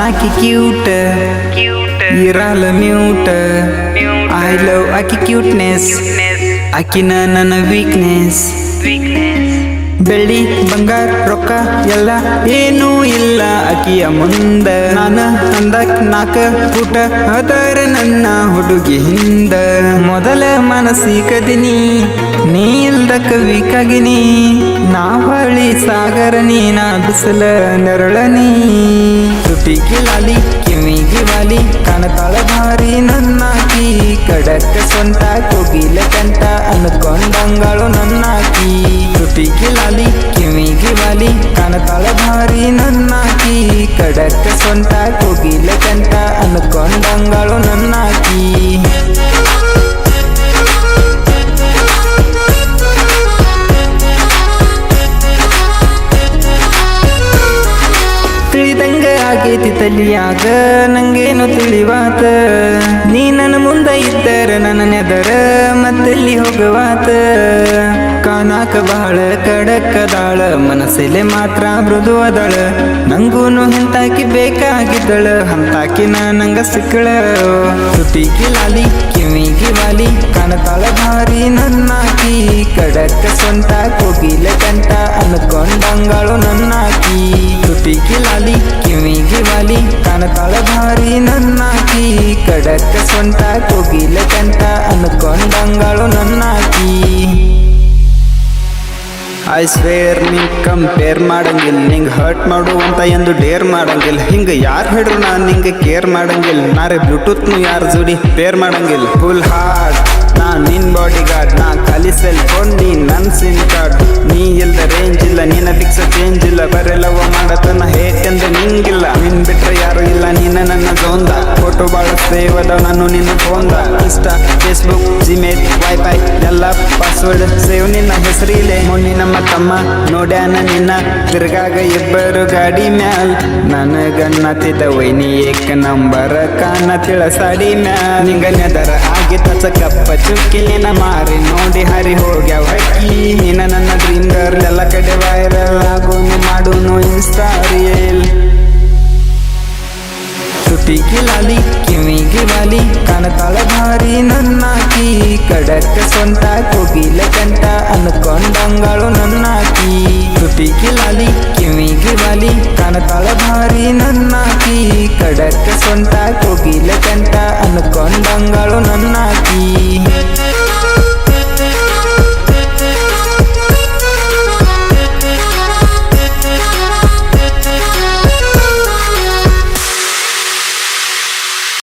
ನಾಕಿ cute ಇರಲ್ಲ mute I love ಆಕಿ cuteness ಆಕಿನ ನನ್ನ ವೀಕ್ನೆಸ್ ಬೆಳ್ಳಿ, ಬಂಗಾರ, ರೊಕ್ಕ ಎಲ್ಲ ಏನೂ ಇಲ್ಲ ಅಕಿಯ ಮುಂದ. ನಾನ ಅಂದಕ್ ನಾಕ ಪುಟ ಅದರ ನನ್ನ ಹುಡುಗಿ ಹಿಂದ. ಮೊದಲ ಮನಸ್ಸಿಕದಿನಿ ನೀ ಕವಿ ವೀಕಾಗಿನಿ ನಾ ಹೊಳಿ ಸಾಗರ ನೀನ ಬಿಸಲ ನೆರಳನಿ. ತುಟಿಗೆ ಲಾಲಿ, ಕಿವಿಗೆ ವಾಲಿ, ಕಾಣತಾಳ ಭಾರಿ ನನ್ನಾಕಿ ಕಡಕ್ಕ ಸ್ವಂತ, ಕೋಗಿಲ ಕಂತ ಅನ್ಕೊಂಡಂಗಳು ನನ್ನಾಕಿ ತುಟಿಗೆ ಲಾಲಿ ಕಿವಿಗೆ ವಾಲಿ ಕಾಣತಾಳ ಭಾರಿ ನನ್ನಾಕಿ. ಕಡಕ್ ಸ್ವಂತ ಕೋಗಿಲ ಕಂತ ಅನ್ಕೊಂಡಂಗಳು ನನ್ನಾಕಿ. ತಿಳಿದಂಗ ಆಗೈತಿ ತಲಿಯಾಗ, ನಂಗೇನು ತಿಳಿವಾತ. ನೀ ನನ್ನ ಮುಂದೆ ಇದ್ದರ ನನ್ನ ನೆದರ ಮತ್ತೆಲ್ಲಿ ಹೋಗವಾತ. ಕಾನಾಕ ಬಹಳ ಕಡಕದಾಳ ಮನಸ್ಸಲ್ಲಿ ಮಾತ್ರ ಮೃದು ಅದಳ. ನಂಗೂನು ಹಂತಾಕಿ ಬೇಕಾಗಿದ್ದಳ. ಹಂತಾಕಿ ನಂಗ ಸಿಕ್ಕಳ. ತುಟಿಗೆ ಲಾಲಿ, ಕಿವಿಗೆ ವಾಲಿ, ಕಾಣತಾಳ ಭಾರಿ ನನ್ನಾಕಿ. ಕಡಕ ಸ್ವಂತ, ಕೋಗಿಲ ಕಂಟ ಅನ್ಕೊಂಡಂಗಳು ನನ್ನಾಕಿ. ತುಟಿಗೆ ಲಾಲಿ, ಕಿವಿಗೆ ವಾಲಿ, ಕಾಣತಾಳ ಭಾರಿ ನನ್ನಾಕಿ. ಕಡಕ ಸ್ವಂತ, ಕೋಗಿಲ ಕಂಟ ಅನ್ಕೊಂಡಂಗಳು ನನ್ನಾಕಿ. ಐ ಸ್ವೇರ್ ನಿಂಗ್ ಕಂಪೇರ್ ಮಾಡಂಗಿಲ್ಲ, ನಿಂಗೆ ಹರ್ಟ್ ಮಾಡುವಂತ ಎಂದು ಡೇರ್ ಮಾಡಂಗಿಲ್ಲ. ಹಿಂಗೆ ಯಾರು ಹಿಡ್ರು ನಾನು ನಿಂಗೆ ಕೇರ್ ಮಾಡಂಗಿಲ್ಲ. ನಾರೆ ಬ್ಲೂಟೂತ್ನು ಯಾರ ಜೋಡಿ ಪೇರ್ ಮಾಡಂಗಿಲ್ಲ. ಫುಲ್ ಹಾರ್ಡ್ ನಾ ನಿನ್ ಬಾಡಿ ಗಾರ್ಡ್ ನಾ ಖಾಲಿ ಸೆಲ್ ಫೋನ್ ನೀ ನನ್ ಸಿಮ್ ಕಾರ್ಡ್ ನೀ ಎಲ್ಲ ರೇಂಜ್ ಇಲ್ಲ ನಿನ್ನ ಫಿಕ್ಸ್ ಚೇಂಜ್ ಇಲ್ಲ. ಬರೆಲ್ಲವ ಮಾಡತನ ಹೇಟ್ ಎಂದು ನಿಂಗಿಲ್ಲ. ನಿನ್ ಬಿಟ್ರೆ ಯಾರು ಇಲ್ಲ, ನೀನ ನನ್ನ ಜೋಂದ. ಫೋಟೋ ಬಾಳ ಸೇವ್ ಅದ ನಾನು ನಿನ್ನ phone Insta Facebook Gmail wifi ಎಲ್ಲ ಪಾಸ್ವರ್ಡ್ ಸೇವ್. ನಿನ್ನ ಹೆಸರಿಲೆ ಮೊನ್ನೆ ನಮ್ಮ ತಮ್ಮ ನೋಡ್ಯಾನ ನಿನ್ನ. ತಿರ್ಗಾಗ ಇಬ್ಬರು ಗಾಡಿ ಮ್ಯಾಲ್. ನನಗನ್ನತಿದ ವೈನಿ ಏಕ ನಂಬರ ಕಾನ ತಿಳಸಾಡಿ ಮ್ಯಾಲ್. ನಿಂಗ ನೆದರ ತಸ ಕಪ್ಪ ಚುಕ್ಕಿ ನಿನ್ನ ಮಾರಿ ನೋಡಿ ಹರಿ ಹೋಗ್ಯಾವ. ನಿನ್ನ ನನ್ನ ಡ್ರೀಮ್ ಎಲ್ಲ ಕಡೆ ವೈರಲ್ ಆಗೋನು ಕಡಕ್ಕ ಸ್ವಂತ ಕೋಗಿಲ ಕಂಟ ಅನ್ಕೊಂಡಂಗಳು ನನ್ನಾಕಿ. ತುಟಿಗೆ ಲಾಲಿ, ಕಿವಿಗೆ ಬಾಲಿ ಕಾಣತಾಳ ಭಾರಿ ನನ್ನಾಕಿ. ಕಡಕ್ಕ ಸ್ವಂತ ಕೋಗಿಲ ಕಂಟ ಅನ್ಕೊಂಡಂಗಳು ನನ್ನಾಕಿ.